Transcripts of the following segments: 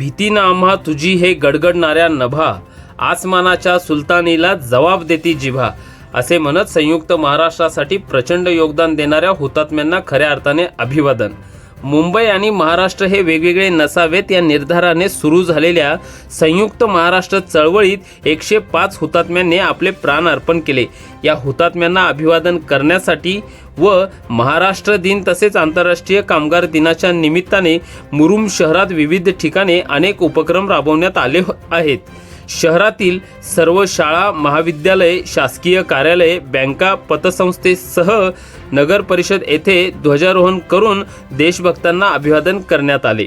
भीतीनं आम्हा तुझी हे गडगडणाऱ्या नभा आसमानाच्या सुलतानीला जबाब देती जिभा असे म्हणत संयुक्त महाराष्ट्रासाठी प्रचंड योगदान देणाऱ्या हुतात्म्यांना खऱ्या अर्थाने अभिवादन. मुंबई आणि महाराष्ट्र हे वेगवेगळे नसावेत या निर्धाराने सुरू झालेल्या संयुक्त महाराष्ट्र चळवळीत एकशे पाच हुतात्म्यांनी आपले प्राण अर्पण केले. या हुतात्म्यांना अभिवादन करण्यासाठी व महाराष्ट्र दिन तसेच आंतरराष्ट्रीय कामगार दिनाच्या निमित्ताने मुरुम शहरात विविध ठिकाणी अनेक उपक्रम राबवण्यात आले आहेत. शहरातील सर्व शाळा महाविद्यालय शासकीय कार्यालय बँका पतसंस्थेसह नगर परिषद येथे ध्वजारोहण करून देशभक्तांना अभिवादन करण्यात आले.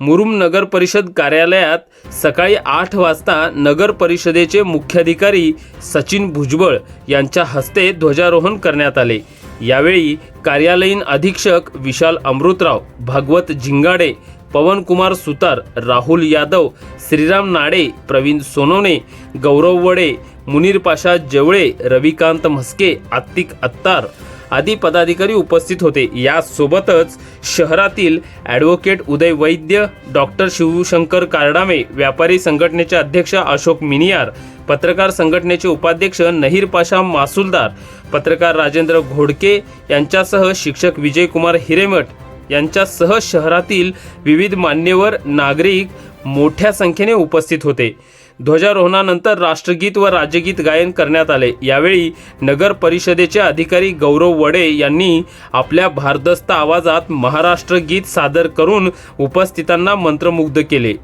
मुरुम नगर परिषद कार्यालयात सकाळी आठ वाजता नगर परिषदेचे मुख्याधिकारी सचिन भुजबळ यांच्या हस्ते ध्वजारोहण करण्यात आले. यावेळी कार्यालयीन अधीक्षक विशाल अमृतराव भागवत झिंगाडे पवनकुमार सुतार राहुल यादव श्रीराम नाडे प्रवीण सोनवणे गौरव वडे मुनीर पाशा जवळे रविकांत म्हस्के आत्तिक अत्तार आदी पदाधिकारी उपस्थित होते. यासोबतच शहरातील ॲडव्होकेट उदय वैद्य डॉक्टर शिवशंकर कारडामे व्यापारी संघटनेचे अध्यक्ष अशोक मिनियार पत्रकार संघटनेचे उपाध्यक्ष नहीर पाशा मासुलदार पत्रकार राजेंद्र घोडके यांच्यासह शिक्षक विजयकुमार हिरेमठ यांच्यासह शहरातील विविध मान्यवर नागरिक मोठ्या संख्येने उपस्थित होते. ध्वजारोहणानंतर राष्ट्रगीत व राज्यगीत गायन करण्यात आले. यावेळी नगर परिषदेचे अधिकारी गौरव वडे यांनी आपल्या भारदस्त आवाजात महाराष्ट्र गीत सादर करून उपस्थितांना मंत्रमुग्ध केले.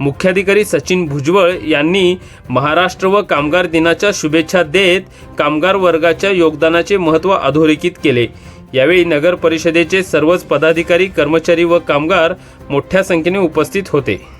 मुख्याधिकारी सचिन भुजबळ यांनी महाराष्ट्र व कामगार दिनाच्या शुभेच्छा देत कामगार वर्गाच्या योगदानाचे महत्त्व अधोरेखित केले. यावेळी नगर परिषदेचे सर्वच पदाधिकारी कर्मचारी व कामगार मोठ्या संख्येने उपस्थित होते.